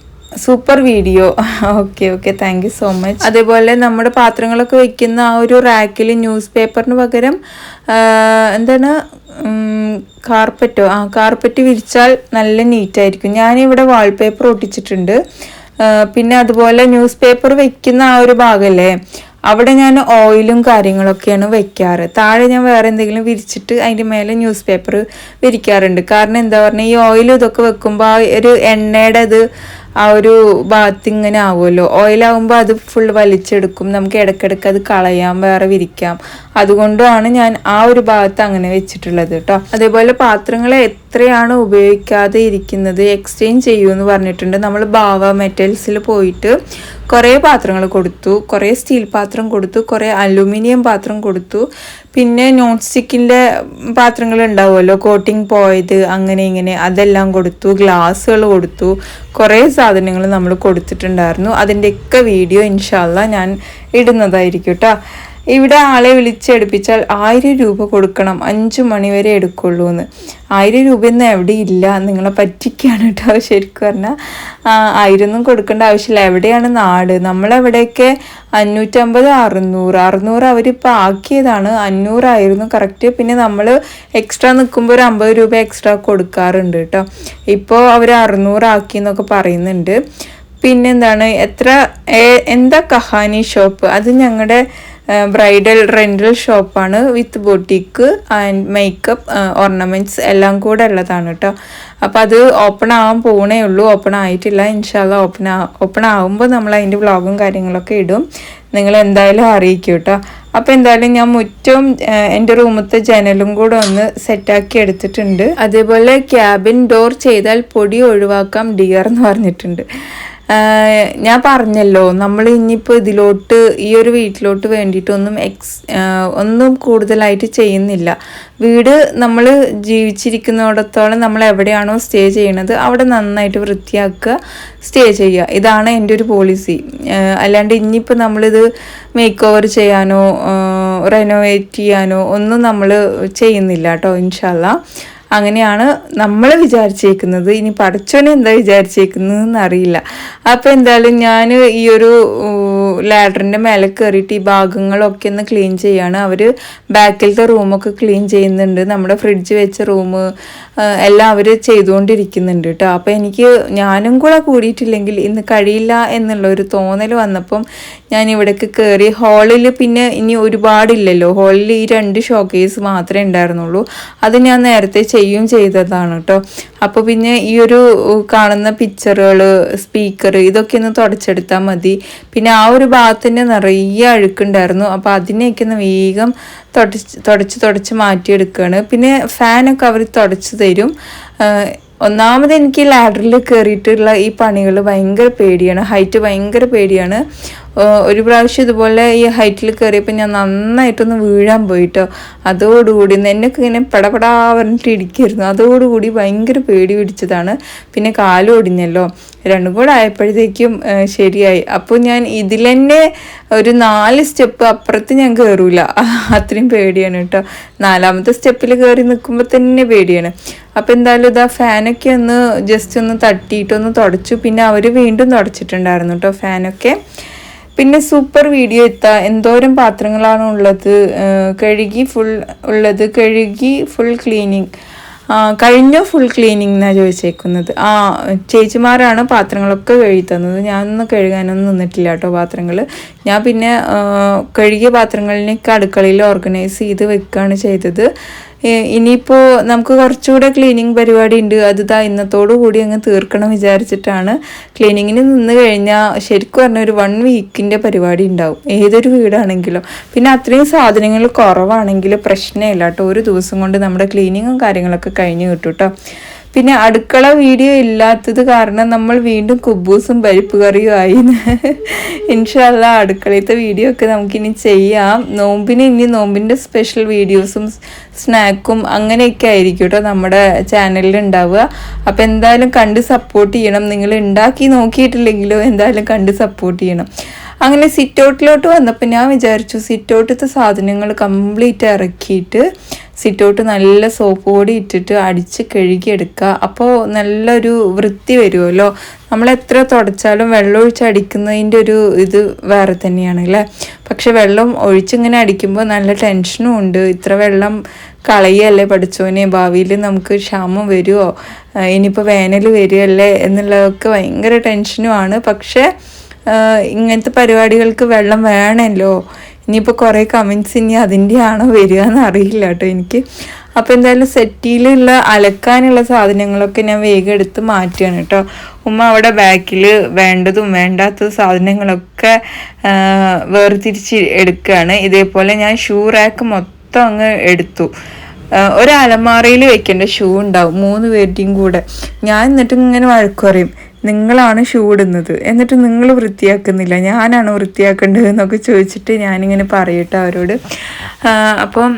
super video. Okay okay thank you so much അതേപോലെ നമ്മുടെ പാത്രങ്ങളൊക്കെ വെക്കുന്ന ആ ഒരു റാക്കിൽ ന്യൂസ് പേപ്പറിന് പകരം എന്താണ് കാർപ്പറ്റോ? ആ കാർപ്പറ്റ് വിരിച്ചാൽ നല്ല നീറ്റായിരിക്കും ഞാനിവിടെ വാൾപേപ്പർ ഒട്ടിച്ചിട്ടുണ്ട്. പിന്നെ അതുപോലെ ന്യൂസ് പേപ്പർ വെക്കുന്ന ആ ഒരു ഭാഗമല്ലേ അവിടെ ഞാൻ ഓയിലും കാര്യങ്ങളൊക്കെയാണ് വെക്കാറ്. താഴെ ഞാൻ വേറെ എന്തെങ്കിലും വിരിച്ചിട്ട് അതിന്റെ മേലെ ന്യൂസ് പേപ്പർ വിരിക്കാറുണ്ട്. കാരണം എന്താ പറഞ്ഞാൽ ഈ ഓയിലും ഇതൊക്കെ വെക്കുമ്പോൾ ഒരു എണ്ണയുടെ ആ ഒരു ഭാഗത്ത് ഇങ്ങനെ ആവുമല്ലോ. ഓയിലാവുമ്പോൾ അത് ഫുൾ വലിച്ചെടുക്കും. നമുക്ക് ഇടയ്ക്കിടയ്ക്ക് അത് കളയാം വേറെ വിരിക്കാം. അതുകൊണ്ടാണ് ഞാൻ ആ ഒരു ഭാഗത്ത് അങ്ങനെ വെച്ചിട്ടുള്ളത് കേട്ടോ അതേപോലെ പാത്രങ്ങൾ എത്രയാണ് ഉപയോഗിക്കാതെ ഇരിക്കുന്നത് എക്സ്ചേഞ്ച് ചെയ്യുമെന്ന് പറഞ്ഞിട്ടുണ്ട്. നമ്മൾ ബാവ മെറ്റൽസിൽ പോയിട്ട് കുറേ പാത്രങ്ങൾ കൊടുത്തു. കുറേ സ്റ്റീൽ പാത്രം കൊടുത്തു. കുറേ അലുമിനിയം പാത്രം കൊടുത്തു. പിന്നെ നോൺ സ്റ്റിക്കിന്റെ പാത്രങ്ങൾ ഉണ്ടാവുമല്ലോ. കോട്ടിങ് പോയത് അങ്ങനെ ഇങ്ങനെ. അതെല്ലാം കൊടുത്തു. ഗ്ലാസ്സുകൾ കൊടുത്തു. കുറേ സാധനങ്ങൾ നമ്മൾ കൊടുത്തിട്ടുണ്ടായിരുന്നു. അതിന്റെയൊക്കെ വീഡിയോ ഇൻഷാല്ല ഞാൻ ഇടുന്നതായിരിക്കും കേട്ടോ. ഇവിടെ ആളെ വിളിച്ചെടുപ്പിച്ചാൽ ആയിരം രൂപ കൊടുക്കണം. അഞ്ചു മണിവരെ എടുക്കുള്ളൂ എന്ന് ആയിരം രൂപയൊന്നും എവിടെ ഇല്ല. നിങ്ങളെ പറ്റിക്കാണ് കേട്ടോ ശരിക്കും പറഞ്ഞാൽ ആയിരം ഒന്നും കൊടുക്കേണ്ട ആവശ്യമില്ല. എവിടെയാണ് നാട്? നമ്മളെവിടെയൊക്കെ അഞ്ഞൂറ്റമ്പത് അറുന്നൂറ്. അറുന്നൂറ് അവരിപ്പോൾ ആക്കിയതാണ്. അഞ്ഞൂറായിരുന്നു കറക്റ്റ് പിന്നെ നമ്മൾ എക്സ്ട്രാ നിൽക്കുമ്പോൾ ഒരു അമ്പത് രൂപ എക്സ്ട്രാ കൊടുക്കാറുണ്ട് കേട്ടോ ഇപ്പോൾ അവർ അറുന്നൂറാക്കി എന്നൊക്കെ പറയുന്നുണ്ട്. പിന്നെന്താണ്? എത്ര എന്താ കഹാനി ഷോപ്പ് അത് ഞങ്ങളുടെ ബ്രൈഡൽ റെന്റൽ ഷോപ്പാണ് with boutique and makeup ornaments എല്ലാം കൂടെ ഉള്ളതാണ് കേട്ടോ. അപ്പോൾ അത് ഓപ്പൺ ആവാൻ പോകണേ ഉള്ളൂ. ഓപ്പൺ ആയിട്ടില്ല. ഇൻഷാല്ല ഓപ്പൺ ആ ഓപ്പൺ ആകുമ്പോൾ നമ്മൾ അതിന്റെ വ്ളോഗും കാര്യങ്ങളൊക്കെ ഇടും. നിങ്ങൾ എന്തായാലും അറിയിക്കും കേട്ടോ. അപ്പോൾ എന്തായാലും ഞാൻ മുറ്റവും എന്റെ റൂമത്തെ ജനലും കൂടെ ഒന്ന് സെറ്റാക്കി എടുത്തിട്ടുണ്ട്. അതേപോലെ ക്യാബിൻ ഡോർ ചെയ്താൽ പൊടി ഒഴിവാക്കാം ഡിയർ എന്ന് പറഞ്ഞിട്ടുണ്ട്. ഞാൻ പറഞ്ഞല്ലോ നമ്മൾ ഇനിയിപ്പോൾ ഇതിലോട്ട് ഈ ഒരു വീട്ടിലോട്ട് വേണ്ടിയിട്ടൊന്നും എക്സ് ഒന്നും കൂടുതലായിട്ട് ചെയ്യുന്നില്ല. വീട് നമ്മൾ ജീവിച്ചിരിക്കുന്നിടത്തോളം നമ്മൾ എവിടെയാണോ സ്റ്റേ ചെയ്യണത് അവിടെ നന്നായിട്ട് വൃത്തിയാക്കുക സ്റ്റേ ചെയ്യുക. ഇതാണ് എന്റെ ഒരു പോളിസി അല്ലാണ്ട് ഇനിയിപ്പോൾ നമ്മളിത് മേക്ക് ഓവർ ചെയ്യാനോ റെനോവേറ്റ് ചെയ്യാനോ ഒന്നും നമ്മൾ ചെയ്യുന്നില്ല കേട്ടോ ഇൻഷാല്ല അങ്ങനെയാണ് നമ്മൾ വിചാരിച്ചേക്കുന്നത്. ഇനി പഠിച്ചവനെ എന്താ വിചാരിച്ചേക്കുന്നതെന്ന് അറിയില്ല. അപ്പോൾ എന്തായാലും ഞാൻ ഈ ഒരു ലാഡറിന്റെ മേലെ കയറിയിട്ട് ഈ ഭാഗങ്ങളൊക്കെ ഒന്ന് ക്ലീൻ ചെയ്യാണ്. അവർ ബാക്കിലത്തെ റൂമൊക്കെ ക്ലീൻ ചെയ്യുന്നുണ്ട്. നമ്മുടെ ഫ്രിഡ്ജ് വെച്ച റൂം എല്ലാം അവർ ചെയ്തുകൊണ്ടിരിക്കുന്നുണ്ട് കേട്ടോ. അപ്പോൾ എനിക്ക് ഞാനും കൂടെ കൂടിയിട്ടില്ലെങ്കിൽ ഇന്ന് കഴിയില്ല എന്നുള്ള ഒരു തോന്നൽ വന്നപ്പം ഞാൻ ഇവിടേക്ക് കയറി ഹാളിൽ പിന്നെ ഇനി ഒരുപാടില്ലല്ലോ. ഹാളിൽ ഈ രണ്ട് ഷോക്കേസ് മാത്രമേ ഉണ്ടായിരുന്നുള്ളൂ. അത് ഞാൻ നേരത്തെ ചെയ്യും ചെയ്തതാണ് കേട്ടോ അപ്പോൾ പിന്നെ ഈ ഒരു കാണുന്ന പിക്ചറുകൾ സ്പീക്കർ ഇതൊക്കെ ഒന്ന് തുടച്ചെടുത്താൽ മതി. പിന്നെ ആ ഒരു ഭാഗത്തിന്റെ നിറയെ അഴുക്കുണ്ടായിരുന്നു. അപ്പോൾ അതിനെയൊക്കെ ഒന്ന് വേഗം തുടച്ച് തുടച്ച് തുടച്ച് മാറ്റിയെടുക്കുകയാണ് പിന്നെ ഫാനൊക്കെ അവർ തുടച്ച് തരും. ഒന്നാമത് എനിക്ക് ലാഡറിൽ കയറിയിട്ടുള്ള ഈ പണികൾ ഭയങ്കര പേടിയാണ്. ഹൈറ്റ് ഭയങ്കര പേടിയാണ്. ഒരു പ്രാവശ്യം ഇതുപോലെ ഈ ഹൈറ്റിൽ കയറിയപ്പോൾ ഞാൻ നന്നായിട്ടൊന്ന് വീഴാൻ പോയിട്ടോ. അതോടുകൂടി എന്നൊക്കെ ഇങ്ങനെ പടപടാ പറഞ്ഞിട്ട് ഇടിക്കായിരുന്നു. അതോടുകൂടി ഭയങ്കര പേടി പിടിച്ചതാണ്. പിന്നെ കാലും ഒടിഞ്ഞല്ലോ. രണ്ടും കൂടെ ആയപ്പോഴത്തേക്കും ശരിയായി. അപ്പോൾ ഞാൻ ഇതിൽ തന്നെ ഒരു നാല് സ്റ്റെപ്പ് അപ്പുറത്ത് ഞാൻ കയറൂല അത്രയും പേടിയാണ് കേട്ടോ. നാലാമത്തെ സ്റ്റെപ്പിൽ കയറി നിൽക്കുമ്പോൾ തന്നെ പേടിയാണ്. അപ്പോൾ എന്തായാലും ഇതാ ഫാനൊക്കെ ഒന്ന് ജസ്റ്റ് ഒന്ന് തട്ടിയിട്ടൊന്ന് തുടച്ചു. പിന്നെ അവർ വീണ്ടും തുടച്ചിട്ടുണ്ടായിരുന്നു കേട്ടോ ഫാനൊക്കെ. പിന്നെ സൂപ്പർ വീഡിയോ എത്താ എന്തോരം പാത്രങ്ങളാണ് ഉള്ളത്? കഴുകി ഫുൾ ഉള്ളത്. കഴുകി ഫുൾ ക്ലീനിങ് കഴിഞ്ഞ ഫുൾ ക്ലീനിങ് എന്നാണ് ചോദിച്ചേക്കുന്നത്. ആ ചേച്ചിമാരാണ് പാത്രങ്ങളൊക്കെ കഴുകി തന്നത്? ഞാനൊന്നും കഴുകാനൊന്നും നിന്നിട്ടില്ല കേട്ടോ പാത്രങ്ങൾ ഞാൻ പിന്നെ കഴുകിയ പാത്രങ്ങളിനൊക്കെ അടുക്കളയിൽ ഓർഗനൈസ് ചെയ്ത് വെക്കുകയാണ് ചെയ്തത്. ഇനിയിപ്പോൾ നമുക്ക് കുറച്ചുകൂടെ ക്ലീനിങ് പരിപാടി ഉണ്ട്. അത് ഇതാ ഇന്നത്തോടു കൂടി അങ്ങ് തീർക്കണം വിചാരിച്ചിട്ടാണ്. ക്ലീനിങ്ങിന് നിന്ന് കഴിഞ്ഞാൽ ശരിക്കും പറഞ്ഞാൽ ഒരു വൺ വീക്കിന്റെ പരിപാടി ഉണ്ടാവും. ഏതൊരു വീടാണെങ്കിലും. പിന്നെ അത്രയും സാധനങ്ങൾ കുറവാണെങ്കിൽ പ്രശ്നമില്ല കേട്ടോ. ഒരു ദിവസം കൊണ്ട് നമ്മുടെ ക്ലീനിങ്ങും കാര്യങ്ങളൊക്കെ കഴിഞ്ഞ് കിട്ടും കേട്ടോ പിന്നെ അടുക്കള വീഡിയോ ഇല്ലാത്തത് കാരണം നമ്മൾ വീണ്ടും കുബൂസും പരിപ്പ് കറിയും ആയി ഇൻഷല്ല അടുക്കളത്തെ വീഡിയോ ഒക്കെ നമുക്കിനി ചെയ്യാം. നോമ്പിന് ഇനി നോമ്പിന്റെ സ്പെഷ്യൽ വീഡിയോസും സ്നാക്കും അങ്ങനെയൊക്കെ ആയിരിക്കും കേട്ടോ നമ്മുടെ ചാനലിൽ ഉണ്ടാവുക അപ്പോൾ എന്തായാലും കണ്ട് സപ്പോർട്ട് ചെയ്യണം. നിങ്ങൾ ഉണ്ടാക്കി നോക്കിയിട്ടില്ലെങ്കിലോ എന്തായാലും കണ്ട് സപ്പോർട്ട് ചെയ്യണം. അങ്ങനെ സിറ്റ് ഔട്ടിലോട്ട് വന്നപ്പോൾ ഞാൻ വിചാരിച്ചു സിറ്റ് ഔട്ടിലത്തെ സാധനങ്ങൾ കംപ്ലീറ്റ് ഇറക്കിയിട്ട് സിറ്റ് ഔട്ട് നല്ല സോപ്പ് പൊടി ഇട്ടിട്ട് അടിച്ച് കഴുകിയെടുക്കുക. അപ്പോൾ നല്ലൊരു വൃത്തി വരുമല്ലോ നമ്മൾ എത്ര തുടച്ചാലും വെള്ളം ഒഴിച്ച് അടിക്കുന്നതിന്റെ ഒരു ഇത് വേറെ തന്നെയാണ് അല്ലേ? പക്ഷെ വെള്ളം ഒഴിച്ചിങ്ങനെ അടിക്കുമ്പോൾ നല്ല ടെൻഷനും ഉണ്ട്. ഇത്ര വെള്ളം കളയല്ലേ പഠിച്ചോനെ ഭാവിയിൽ നമുക്ക് ക്ഷാമം വരുമോ ഇനിയിപ്പോൾ വേനൽ വരുമല്ലേ എന്നുള്ളതൊക്കെ ഭയങ്കര ടെൻഷനുമാണ്. പക്ഷേ ഇങ്ങനത്തെ പരിപാടികൾക്ക് വെള്ളം വേണമല്ലോ. ഇനിയിപ്പോൾ കുറേ കമൻസ് ഇനി അതിന്റെ ആണോ വരിക എന്ന് അറിയില്ല കേട്ടോ എനിക്ക്. അപ്പോൾ എന്തായാലും സെറ്റിയിലുള്ള അലക്കാനുള്ള സാധനങ്ങളൊക്കെ ഞാൻ വേഗം എടുത്ത് മാറ്റുകയാണ് കേട്ടോ. ഉമ്മ അവിടെ ബാക്കിൽ വേണ്ടതും വേണ്ടാത്ത സാധനങ്ങളൊക്കെ വേർതിരിച്ച് എടുക്കുകയാണ്. ഇതേപോലെ ഞാൻ ഷൂ റാക്ക് മൊത്തം അങ്ങ് എടുത്തു. ഒരു അലമാറയിൽ വെക്കേണ്ട ഷൂ ഉണ്ടാവും. മൂന്ന് പേരുടെയും കൂടെ. ഞാൻ എന്നിട്ട് ഇങ്ങനെ വഴക്ക് പറയും നിങ്ങളാണ് ഷൂ ഇടുന്നത്. എന്നിട്ട് നിങ്ങൾ വൃത്തിയാക്കുന്നില്ല. ഞാനാണ് വൃത്തിയാക്കേണ്ടത് എന്നൊക്കെ ചോദിച്ചിട്ട് ഞാനിങ്ങനെ പറയട്ടെ അവരോട്. അപ്പം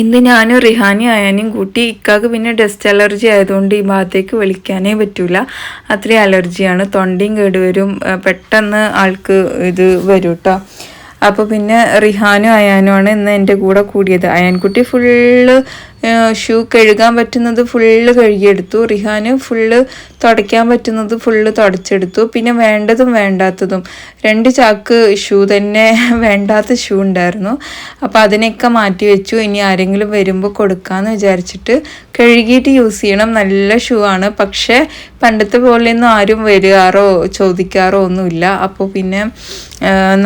ഇന്ന് ഞാനും റിഹാനി ആയാനും കൂട്ടി ഇക്കാക്ക് പിന്നെ ഡസ്റ്റ് അലർജി ആയതുകൊണ്ട് ഈ ഭാഗത്തേക്ക് വിളിക്കാനേ പറ്റൂല. അത്രയും അലർജിയാണ് തൊണ്ടയും കേടുവരും. പെട്ടെന്ന് ആൾക്ക് ഇത് വരും കേട്ടോ അപ്പോൾ പിന്നെ റിഹാനും അയാനുമാണ് ഇന്ന് എന്റെ കൂടെ കൂടിയത്. അയാൻകുട്ടി ഫുള്ള് ഷൂ കഴുകാൻ പറ്റുന്നത് ഫുള്ള് കഴുകിയെടുത്തു. റിഹാന് ഫുള്ള് തുടയ്ക്കാൻ പറ്റുന്നത് ഫുള്ള് തുടച്ചെടുത്തു. പിന്നെ വേണ്ടതും വേണ്ടാത്തതും. രണ്ട് ചാക്ക് ഷൂ തന്നെ വേണ്ടാത്ത ഷൂ ഉണ്ടായിരുന്നു. അപ്പോൾ അതിനെയൊക്കെ മാറ്റി വെച്ചു. ഇനി ആരെങ്കിലും വരുമ്പോൾ കൊടുക്കാമെന്ന് വിചാരിച്ചിട്ട് കഴുകിയിട്ട് യൂസ് ചെയ്യണം. നല്ല ഷൂ ആണ്. പക്ഷേ പണ്ടത്തെ പോലെയൊന്നും ആരും വരികാറോ ചോദിക്കാറോ ഒന്നുമില്ല. അപ്പോൾ പിന്നെ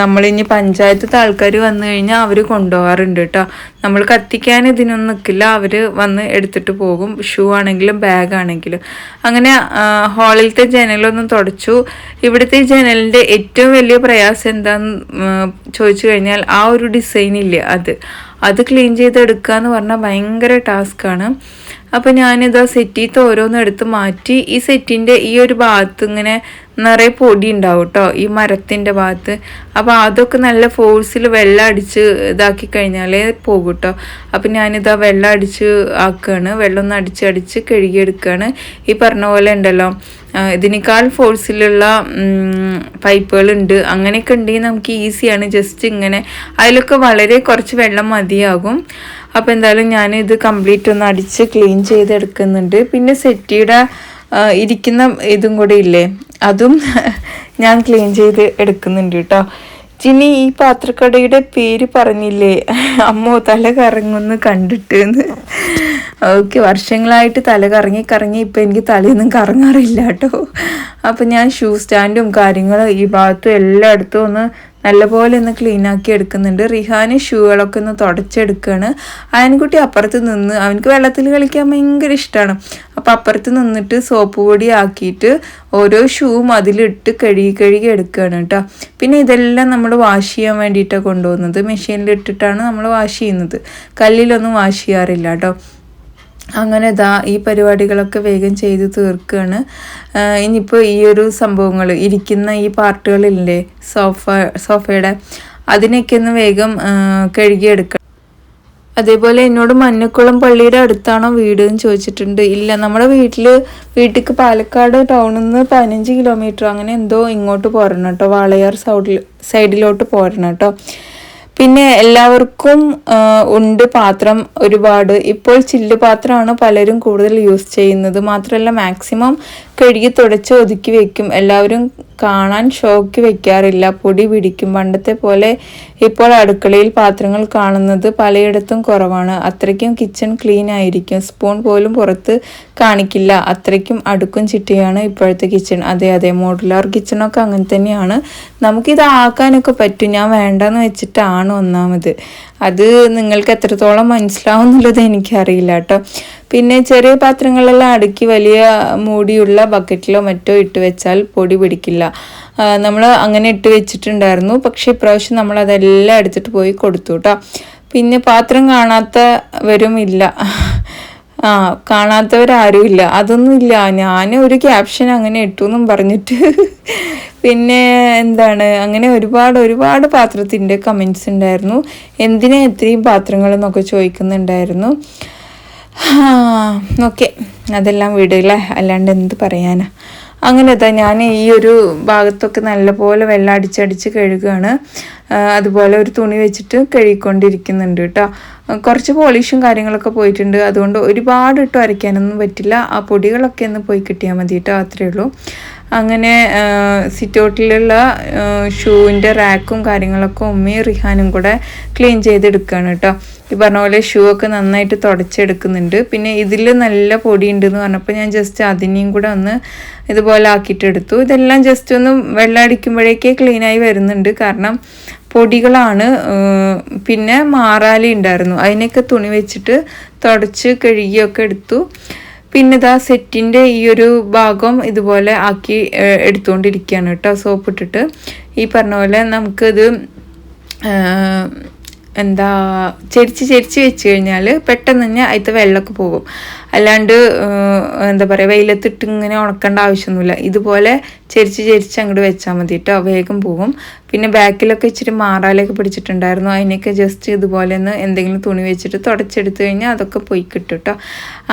നമ്മളിനി പഞ്ചായത്തത്തെ ആൾക്കാർ വന്നു കഴിഞ്ഞാൽ അവർ കൊണ്ടുപോകാറുണ്ട് കേട്ടോ. നമ്മൾ കത്തിക്കാൻ ഇതിനൊന്നും നിൽക്കില്ല അവർ വന്ന് എടുത്തിട്ട് പോകും. ഷൂ ആണെങ്കിലും ബാഗ് ആണെങ്കിലും. അങ്ങനെ ഹാളിലത്തെ ജനലൊന്നും തുടച്ചു. ഇവിടുത്തെ ജനലിന്റെ ഏറ്റവും വലിയ പ്രയാസം എന്താന്ന് ചോദിച്ചു കഴിഞ്ഞാൽ ആ ഒരു ഡിസൈൻ ഇല്ല അത്. അത് ക്ലീൻ ചെയ്തെടുക്കുക എന്ന് പറഞ്ഞാൽ ഭയങ്കര ടാസ്ക്കാണ് അപ്പോൾ ആ സെറ്റീത്ത് ഓരോന്നും എടുത്ത് മാറ്റി. ഈ സെറ്റിന്റെ ഈ ഒരു ഭാഗത്ത് ഇങ്ങനെ നിറയെ പൊടി ഉണ്ടാവും കേട്ടോ ഈ മരത്തിന്റെ ഭാഗത്ത്. അപ്പോൾ അതൊക്കെ നല്ല ഫോഴ്സിൽ വെള്ളം അടിച്ച് ഇതാക്കി കഴിഞ്ഞാലേ പോകും കേട്ടോ അപ്പം ഞാനിതാ വെള്ളം അടിച്ച് ആക്കുകയാണ് വെള്ളം ഒന്ന് അടിച്ച് അടിച്ച് കഴുകിയെടുക്കുകയാണ് ഈ പറഞ്ഞ പോലെ ഉണ്ടല്ലോ. ഇതിനേക്കാൾ ഫോഴ്സിലുള്ള പൈപ്പുകളുണ്ട്. അങ്ങനെയൊക്കെ ഉണ്ടെങ്കിൽ നമുക്ക് ഈസിയാണ്. ജസ്റ്റ് ഇങ്ങനെ. അതിലൊക്കെ വളരെ കുറച്ച് വെള്ളം മതിയാകും. അപ്പോൾ എന്തായാലും ഞാൻ ഇത് കംപ്ലീറ്റ് ഒന്ന് അടിച്ച് ക്ലീൻ ചെയ്തെടുക്കുന്നുണ്ട്. പിന്നെ സെറ്റിയുടെ ഇരിക്കുന്ന ഇതും കൂടെ ഇല്ലേ? അതും ഞാൻ ക്ലീൻ ചെയ്ത് എടുക്കുന്നുണ്ട് കേട്ടോ. ചിനി ഈ പാത്രക്കടയുടെ പേര് പറഞ്ഞില്ലേ? അമ്മോ തല കറങ്ങുന്നു കണ്ടിട്ട് ഓക്കെ വർഷങ്ങളായിട്ട് തല കറങ്ങി കറങ്ങി ഇപ്പം എനിക്ക് തലയൊന്നും കറങ്ങാറില്ല കേട്ടോ. അപ്പം ഞാൻ ഷൂ സ്റ്റാൻഡും കാര്യങ്ങളും ഈ ഭാഗത്തും എല്ലായിടത്തും ഒന്ന് നല്ലപോലെ ഒന്ന് ക്ലീൻ ആക്കി എടുക്കുന്നുണ്ട്. റിഹാന് ഷൂകളൊക്കെ ഒന്ന് തുടച്ചെടുക്കുകയാണ് അയൻകുട്ടി അപ്പുറത്ത് നിന്ന് അവനക്ക് വെള്ളത്തിൽ കളിക്കാൻ ഭയങ്കര ഇഷ്ടമാണ് അപ്പം അപ്പുറത്ത് നിന്നിട്ട് സോപ്പ് പൊടി ആക്കിയിട്ട് ഓരോ ഷൂവും അതിലിട്ട് കഴുകി കഴുകി എടുക്കുകയാണ് കേട്ടോ. പിന്നെ ഇതെല്ലാം നമ്മൾ വാഷ് ചെയ്യാൻ വേണ്ടിയിട്ടാണ് കൊണ്ടുപോകുന്നത്. മെഷീനിൽ ഇട്ടിട്ടാണ് നമ്മൾ വാഷ് ചെയ്യുന്നത്. കല്ലിലൊന്നും വാഷ് ചെയ്യാറില്ല കേട്ടോ. അങ്ങനെ ദാ ഈ പരിപാടികളൊക്കെ വേഗം ചെയ്ത് തീർക്കുകയാണ് ഇനിയിപ്പോൾ ഈ ഒരു സംഭവങ്ങൾ ഇരിക്കുന്ന ഈ പാർട്ടുകളില്ലേ സോഫ സോഫയുടെ അതിനൊക്കെ ഒന്ന് വേഗം കഴുകിയെടുക്കുക അതേപോലെ എന്നോട് മഞ്ഞക്കുളം പള്ളിയുടെ അടുത്താണോ വീട് എന്ന് ചോദിച്ചിട്ടുണ്ട്. ഇല്ല നമ്മുടെ വീട്ടിൽ വീട്ടിക്ക് പാലക്കാട് ടൗണിൽ നിന്ന് പതിനഞ്ച് കിലോമീറ്റർ അങ്ങനെ എന്തോ ഇങ്ങോട്ട് പോരണം കേട്ടോ വാളയാർ സൈഡിൽ സൈഡിലോട്ട് പോരണം കേട്ടോ. പിന്നെ എല്ലാവർക്കും ഉണ്ട് പാത്രം ഒരുപാട്. ഇപ്പോൾ ചില്ല് പാത്രമാണ് പലരും കൂടുതൽ യൂസ് ചെയ്യുന്നത്. മാത്രമല്ല മാക്സിമം കഴുകി തുടച്ച് ഒതുക്കി വെക്കും. എല്ലാവരും കാണാൻ ഷോക്ക് വെക്കാറില്ല. പൊടി പിടിക്കും. പണ്ടത്തെ പോലെ ഇപ്പോൾ അടുക്കളയിൽ പാത്രങ്ങൾ കാണുന്നത് പലയിടത്തും കുറവാണ്. അത്രയ്ക്കും കിച്ചൺ ക്ലീൻ ആയിരിക്കും. സ്പൂൺ പോലും പുറത്ത് കാണിക്കില്ല. അത്രയ്ക്കും അടുക്കും ചിട്ടിയാണ് ഇപ്പോഴത്തെ കിച്ചൺ. അതെ അതെ മോഡുലാർ കിച്ചണൊക്കെ അങ്ങനെ തന്നെയാണ്. നമുക്കിത് ആക്കാനൊക്കെ പറ്റും. ഞാൻ വേണ്ടെന്ന് വെച്ചിട്ടാണ് ഒന്നാമത്. അത് നിങ്ങൾക്ക് എത്രത്തോളം മനസ്സിലാവും എന്നുള്ളത് എനിക്കറിയില്ല കേട്ടോ. പിന്നെ ചെറിയ പാത്രങ്ങളെല്ലാം അടുക്കി വലിയ മൂടിയുള്ള ബക്കറ്റിലോ മറ്റോ ഇട്ട് വെച്ചാൽ പൊടി പിടിക്കില്ല. നമ്മൾ അങ്ങനെ ഇട്ട് വെച്ചിട്ടുണ്ടായിരുന്നു. പക്ഷേ ഇപ്രാവശ്യം നമ്മൾ അതെല്ലാം എടുത്തിട്ട് പോയി കൊടുത്തു കേട്ടോ. പിന്നെ പാത്രം കാണാത്തവരും ഇല്ല. ആ കാണാത്തവരാരും ഇല്ല അതൊന്നും ഇല്ല ഞാൻ ഒരു ക്യാപ്ഷൻ അങ്ങനെ ഇട്ടു എന്നും പറഞ്ഞിട്ട് പിന്നെ എന്താണ്? അങ്ങനെ ഒരുപാട് ഒരുപാട് പാത്രത്തിന്റെ കമൻസ് ഉണ്ടായിരുന്നു. എന്തിനാ ഇത്രയും പാത്രങ്ങൾ എന്നൊക്കെ ചോദിക്കുന്നുണ്ടായിരുന്നു. ഓക്കെ. അതെല്ലാം വിടില്ല അല്ലാണ്ട് എന്ത് പറയാനാ? അങ്ങനെ ഞാൻ ഈ ഒരു ഭാഗത്തൊക്കെ നല്ലപോലെ വെള്ളം അടിച്ചടിച്ച് കഴുകുകയാണ് അതുപോലെ ഒരു തുണി വെച്ചിട്ട് കഴുകിക്കൊണ്ടിരിക്കുന്നുണ്ട് കേട്ടോ. കുറച്ച് പോളിഷും കാര്യങ്ങളൊക്കെ പോയിട്ടുണ്ട്. അതുകൊണ്ട് ഒരുപാട് ഇട്ട് അരയ്ക്കാനൊന്നും പറ്റില്ല. ആ പൊടികളൊക്കെ ഒന്ന് പോയി കിട്ടിയാൽ മതി കേട്ടോ അത്രയേ ഉള്ളൂ. അങ്ങനെ സിറ്റൗട്ടിലുള്ള ഷൂവിന്റെ റാക്കും കാര്യങ്ങളൊക്കെ ഉമ്മയും റിഹാനും കൂടെ ക്ലീൻ ചെയ്തെടുക്കുകയാണ് കേട്ടോ. ഈ പറഞ്ഞ പോലെ ഷൂ ഒക്കെ നന്നായിട്ട് തുടച്ചെടുക്കുന്നുണ്ട്. പിന്നെ ഇതിൽ നല്ല പൊടി ഉണ്ടെന്ന് പറഞ്ഞപ്പോൾ ഞാൻ ജസ്റ്റ് അതിനെയും കൂടെ ഒന്ന് ഇതുപോലെ ആക്കിയിട്ടെടുത്തു. ഇതെല്ലാം ജസ്റ്റ് ഒന്ന് വെള്ളം അടിക്കുമ്പോഴേക്കേ ക്ലീനായി വരുന്നുണ്ട്. കാരണം പൊടികളാണ് പിന്നെ മാറാലി ഉണ്ടായിരുന്നു. അതിനൊക്കെ തുണി വെച്ചിട്ട് തുടച്ച് കഴുകിയൊക്കെ എടുത്തു. പിന്നെ ഇതാ സെറ്റിന്റെ ഈ ഒരു ഭാഗം ഇതുപോലെ ആക്കി എടുത്തുകൊണ്ടിരിക്കുകയാണ് കേട്ടോ സോപ്പ് ഇട്ടിട്ട് ഈ പറഞ്ഞ പോലെ നമുക്കിത് എന്താ ചരിച്ച് ചരിച്ച് വെച്ച് കഴിഞ്ഞാൽ പെട്ടെന്ന് തന്നെ അതിലത്തെ വെള്ളമൊക്കെ പോകും. അല്ലാണ്ട് എന്താ പറയുക വെയിലത്തിട്ട് ഇങ്ങനെ ഉണക്കേണ്ട ആവശ്യമൊന്നുമില്ല. ഇതുപോലെ ചെരിച്ച് ചെരിച്ച് അങ്ങോട്ട് വെച്ചാൽ മതി കേട്ടോ വേഗം പോകും പിന്നെ ബാക്കിലൊക്കെ ഇച്ചിരി മാറാലൊക്കെ പിടിച്ചിട്ടുണ്ടായിരുന്നു. അതിനൊക്കെ ജസ്റ്റ് ഇതുപോലെ ഒന്ന് എന്തെങ്കിലും തുണി വെച്ചിട്ട് തുടച്ചെടുത്തു കഴിഞ്ഞാൽ അതൊക്കെ പോയി കിട്ടും കേട്ടോ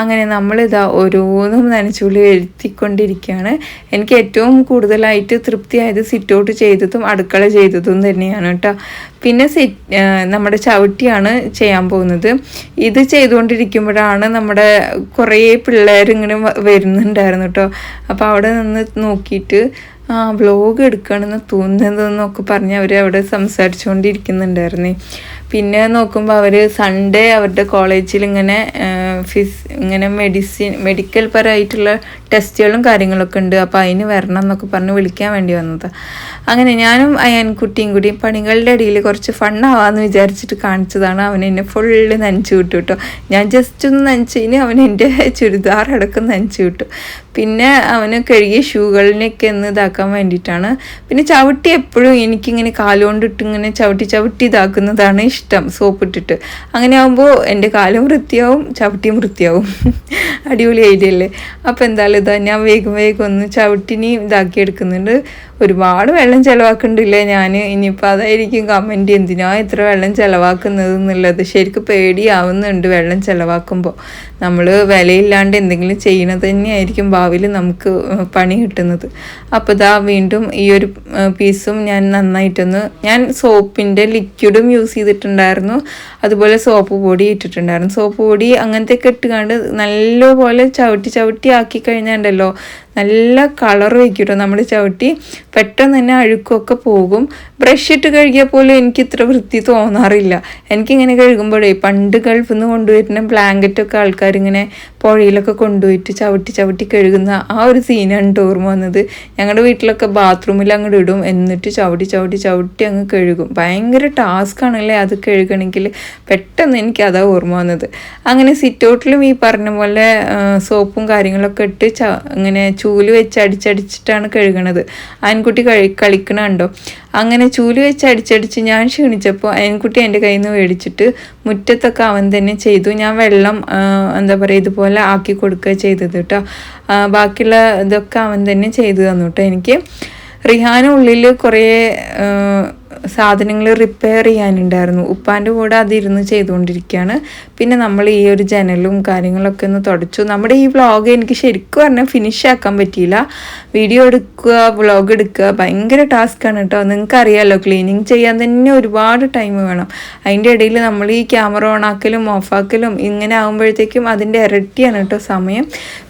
അങ്ങനെ നമ്മളിതാ ഓരോന്നും നനച്ചുള്ളി വരുത്തിക്കൊണ്ടിരിക്കുകയാണ് എനിക്ക് ഏറ്റവും കൂടുതലായിട്ട് തൃപ്തിയായത് സിറ്റ് ഔട്ട് ചെയ്തതും അടുക്കള ചെയ്തതും തന്നെയാണ് കേട്ടോ പിന്നെ നമ്മുടെ ചവിട്ടിയാണ് ചെയ്യാൻ പോകുന്നത്. ഇത് ചെയ്തുകൊണ്ടിരിക്കുമ്പോഴാണ് നമ്മുടെ കുറേ പിള്ളേരിങ്ങനെ വരുന്നുണ്ടായിരുന്നു കേട്ടോ അപ്പോൾ അവിടെ നിന്ന് നോക്കിയിട്ട് ആ വ്ലോഗ് എടുക്കണമെന്ന് തോന്നുന്നതെന്നൊക്കെ പറഞ്ഞ് അവർ അവിടെ സംസാരിച്ചുകൊണ്ടിരിക്കുന്നുണ്ടായിരുന്നു പിന്നെ നോക്കുമ്പോൾ അവർ സൺഡേ അവരുടെ കോളേജിൽ ഇങ്ങനെ ഫിസ് ഇങ്ങനെ മെഡിസിൻ മെഡിക്കൽ പരമായിട്ടുള്ള ടെസ്റ്റുകളും കാര്യങ്ങളൊക്കെ ഉണ്ട്. അപ്പോൾ അതിന് വരണം എന്നൊക്കെ പറഞ്ഞ് വിളിക്കാൻ വേണ്ടി വന്നത്. അങ്ങനെ ഞാനും അയാൻകുട്ടിയും കൂടി പണികളുടെ ഇടയിൽ കുറച്ച് ഫണ്ണാവാന്ന് വിചാരിച്ചിട്ട് കാണിച്ചതാണ്. അവൻ എന്നെ ഫുള്ള് നനച്ചു വിട്ടു കേട്ടോ. ഞാൻ ജസ്റ്റ് ഒന്ന് നനച്ചതിന് അവൻ എന്റെ ചുരിദാർ അടക്കം നനച്ചു വിട്ടു. പിന്നെ അവന് കഴുകിയ ഷൂകളിനൊക്കെ ഒന്ന് ഇതാക്കാൻ വേണ്ടിയിട്ടാണ്. പിന്നെ ചവിട്ടി എപ്പോഴും എനിക്കിങ്ങനെ കാലുകൊണ്ടിട്ട് ഇങ്ങനെ ചവിട്ടി ചവിട്ടി ഇതാക്കുന്നതാണ് ഇഷ്ടം സോപ്പ് ഇട്ടിട്ട് അങ്ങനെ ആകുമ്പോൾ എന്റെ കാലും വൃത്തിയാവും ചവിട്ടിയും വൃത്തിയാവും. അടിപൊളി ഐഡിയ അല്ലേ? അപ്പോൾ എന്തായാലും ഇതാ ഞാൻ വേഗം വേഗം ഒന്ന് ചവിട്ടിനി ഇതാക്കി എടുക്കുന്നുണ്ട് ഒരുപാട് വെള്ളം ചിലവാക്കണ്ടില്ലേ ഞാൻ ഇനിയിപ്പോൾ അതായിരിക്കും കമന്റ് എന്തിനാ ഇത്ര വെള്ളം ചിലവാക്കുന്നത് എന്നുള്ളത്? ശരിക്കും പേടിയാവുന്നുണ്ട് വെള്ളം ചിലവാക്കുമ്പോൾ നമ്മൾ വിലയില്ലാണ്ട് എന്തെങ്കിലും ചെയ്യണത് തന്നെയായിരിക്കും ഭാവിയിൽ നമുക്ക് പണി കിട്ടുന്നത്. അപ്പോൾ ഇതാ വീണ്ടും ഈ ഒരു പീസും ഞാൻ നന്നായിട്ടൊന്ന് ഞാൻ സോപ്പിന്റെ ലിക്വിഡും യൂസ് ചെയ്തിട്ടുണ്ടായിരുന്നു. അതുപോലെ സോപ്പ് പൊടി ഇട്ടിട്ടുണ്ടായിരുന്നു. സോപ്പ് പൊടി അങ്ങനത്തെയൊക്കെ ഇട്ടുകൊണ്ട് നല്ലപോലെ ചവിട്ടി ചവിട്ടി ആക്കി കഴിഞ്ഞാണ്ടല്ലോ നല്ല കളർ വയ്ക്കും നമ്മൾ ചവിട്ടി. പെട്ടെന്ന് തന്നെ അഴുക്കൊക്കെ പോകും. ബ്രഷ് ഇട്ട് കഴുകിയാൽ പോലും എനിക്ക് ഇത്ര വൃത്തി തോന്നാറില്ല. എനിക്കിങ്ങനെ കഴുകുമ്പോഴേ പണ്ട് ഗൾഫിൽ നിന്ന് കൊണ്ടുവരുന്ന ബ്ലാങ്കറ്റൊക്കെ ആൾക്കാരിങ്ങനെ പുഴയിലൊക്കെ കൊണ്ടുപോയിട്ട് ചവിട്ടി ചവിട്ടി കഴുകുന്ന ആ ഒരു സീനാണ് ഓർമ്മ വന്നത്. ഞങ്ങളുടെ വീട്ടിലൊക്കെ ബാത്റൂമിൽ അങ്ങോട്ട് ഇടും. എന്നിട്ട് ചവിട്ടി ചവിട്ടി ചവിട്ടി അങ്ങ് കഴുകും. ഭയങ്കര ടാസ്ക് ആണല്ലേ അത് കഴുകണമെങ്കിൽ പെട്ടെന്ന് എനിക്ക് അതാ ഓർമ്മ വന്നത്. അങ്ങനെ സിറ്റ് ഔട്ടിലും ഈ പറഞ്ഞ പോലെ സോപ്പും കാര്യങ്ങളൊക്കെ ഇട്ട് ഇങ്ങനെ ചൂൽ വെച്ച് അടിച്ചടിച്ചിട്ടാണ് കഴുകണത്. ആൺകുട്ടി കഴി കളിക്കണ കണ്ടോ? അങ്ങനെ ചൂൽ വെച്ച് അടിച്ചടിച്ച് ഞാൻ ക്ഷീണിച്ചപ്പോൾ അയൻകുട്ടി എന്റെ കയ്യിൽ നിന്ന് മേടിച്ചിട്ട് മുറ്റത്തൊക്കെ അവൻ തന്നെ ചെയ്തു. ഞാൻ വെള്ളം എന്താ പറയുക ഇതുപോലെ ആക്കി കൊടുക്കുക ചെയ്തത് കേട്ടോ. ബാക്കിയുള്ള ഇതൊക്കെ അവൻ തന്നെ ചെയ്തു തന്നു കേട്ടോ എനിക്ക്. റിഹാന ഉള്ളിൽ കുറേ സാധനങ്ങൾ റിപ്പയർ ചെയ്യാനുണ്ടായിരുന്നു. ഉപ്പാന്റെ കൂടെ അതിരുന്ന് ചെയ്തുകൊണ്ടിരിക്കുകയാണ്. പിന്നെ നമ്മൾ ഈ ഒരു ജനലും കാര്യങ്ങളൊക്കെ ഒന്ന് തുടച്ചു. നമ്മുടെ ഈ വ്ളോഗ് എനിക്ക് ശരിക്കും പറഞ്ഞാൽ ഫിനിഷ് ആക്കാൻ പറ്റിയില്ല. വീഡിയോ എടുക്കുക വ്ളോഗ് എടുക്കുക ഭയങ്കര ടാസ്ക്കാണ് കേട്ടോ. നിങ്ങൾക്ക് അറിയാമല്ലോ ക്ലീനിങ് ചെയ്യാൻ തന്നെ ഒരുപാട് ടൈം വേണം. അതിന്റെ ഇടയിൽ നമ്മൾ ഈ ക്യാമറ ഓണാക്കലും ഓഫാക്കലും ഇങ്ങനെ ആകുമ്പോഴത്തേക്കും അതിന്റെ ഇരട്ടിയാണ് കേട്ടോ സമയം.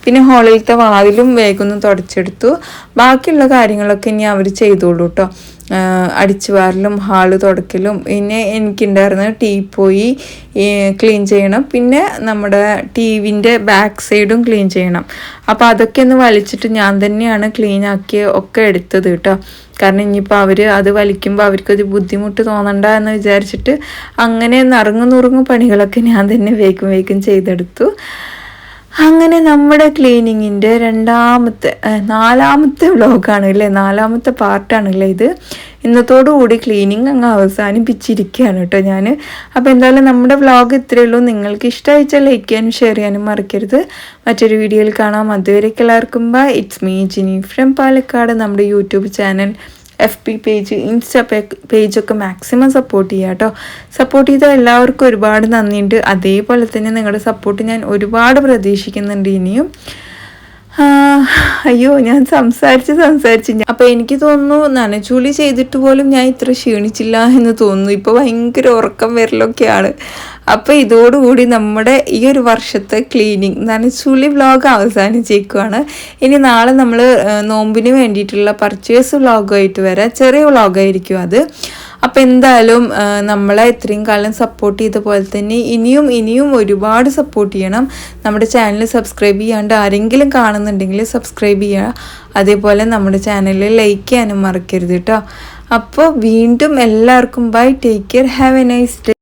പിന്നെ ഹോളിലത്തെ വാതിലും വേഗം ഒന്ന് തുടച്ചെടുത്തു. ബാക്കിയുള്ള കാര്യങ്ങളൊക്കെ ഇനി അവർ ചെയ്തോളൂ കേട്ടോ. അടിച്ചു വാരലും ഹാൾ തുടക്കലും പിന്നെ എനിക്കുണ്ടായിരുന്ന ടീ പോയി ക്ലീൻ ചെയ്യണം. പിന്നെ നമ്മുടെ ടി വിന്റെ ബാക്ക് സൈഡും ക്ലീൻ ചെയ്യണം. അപ്പോൾ അതൊക്കെ ഒന്ന് വലിച്ചിട്ട് ഞാൻ തന്നെയാണ് ക്ലീൻ ആക്കി ഒക്കെ എടുത്തത് കേട്ടോ. കാരണം ഇനിയിപ്പോൾ അവർ അത് വലിക്കുമ്പോൾ അവർക്കൊരു ബുദ്ധിമുട്ട് തോന്നണ്ട എന്ന് വിചാരിച്ചിട്ട് അങ്ങനെ നിറങ്ങുന്നുറങ്ങും നുറുങ്ങു പണികളൊക്കെ ഞാൻ തന്നെ വേഗം വേഗം ചെയ്തെടുത്തു. അങ്ങനെ നമ്മുടെ ക്ലീനിങ്ങിന്റെ രണ്ടാമത്തെ നാലാമത്തെ വ്ലോഗാണ് അല്ലേ നാലാമത്തെ പാർട്ടാണ് അല്ലേ ഇത്. ഇന്നത്തോടു കൂടി ക്ലീനിങ് അങ്ങ് അവസാനിപ്പിച്ചിരിക്കുകയാണ് കേട്ടോ ഞാൻ അപ്പോൾ എന്തായാലും നമ്മുടെ വ്ലോഗ് ഇത്രയേ ഉള്ളൂ. നിങ്ങൾക്ക് ഇഷ്ടമായിച്ചാൽ ലൈക്ക് ചെയ്യാനും ഷെയർ ചെയ്യാനും മറക്കരുത്. മറ്റൊരു വീഡിയോയിൽ കാണാം. അതുവരേക്ക് എല്ലാവർക്കും bye. It's me Jini from Palakkad നമ്മുടെ YouTube channel. F P page Insta പേജൊക്കെ maximum support ചെയ്യുക കേട്ടോ സപ്പോർട്ട് ചെയ്ത എല്ലാവർക്കും ഒരുപാട് നന്ദിയുണ്ട്. അതേപോലെ തന്നെ നിങ്ങളുടെ സപ്പോർട്ട് ഞാൻ ഒരുപാട് പ്രതീക്ഷിക്കുന്നുണ്ട് ഇനിയും. അയ്യോ ഞാൻ സംസാരിച്ച് സംസാരിച്ച് അപ്പൊ എനിക്ക് തോന്നുന്നു നനച്ചൂലി ചെയ്തിട്ട് പോലും ഞാൻ ഇത്ര ക്ഷീണിച്ചില്ല എന്ന് തോന്നുന്നു. ഇപ്പൊ ഭയങ്കര ഉറക്കം വരലൊക്കെയാണ്. അപ്പൊ ഇതോടുകൂടി നമ്മുടെ ഈ ഒരു വർഷത്തെ ക്ലീനിങ് നനച്ചൂലി വ്ലോഗ് അവസാനിച്ചേക്കുവാണ്. ഇനി നാളെ നമ്മൾ നോമ്പിന് വേണ്ടിയിട്ടുള്ള പർച്ചേസ് വ്ലോഗായിട്ട് വരാം. ചെറിയ വ്ലോഗായിരിക്കും അത്. അപ്പം എന്തായാലും നമ്മളെ ഇത്രയും കാലം സപ്പോർട്ട് ചെയ്ത പോലെ തന്നെ ഇനിയും ഇനിയും ഒരുപാട് സപ്പോർട്ട് ചെയ്യണം. നമ്മുടെ ചാനൽ സബ്സ്ക്രൈബ് ചെയ്യാണ്ട് ആരെങ്കിലും കാണുന്നുണ്ടെങ്കിൽ സബ്സ്ക്രൈബ് ചെയ്യുക. അതേപോലെ നമ്മുടെ ചാനലിൽ ലൈക്ക് ചെയ്യാനും മറക്കരുത് കേട്ടോ. അപ്പോൾ വീണ്ടും എല്ലാവർക്കും bye take care have a nice day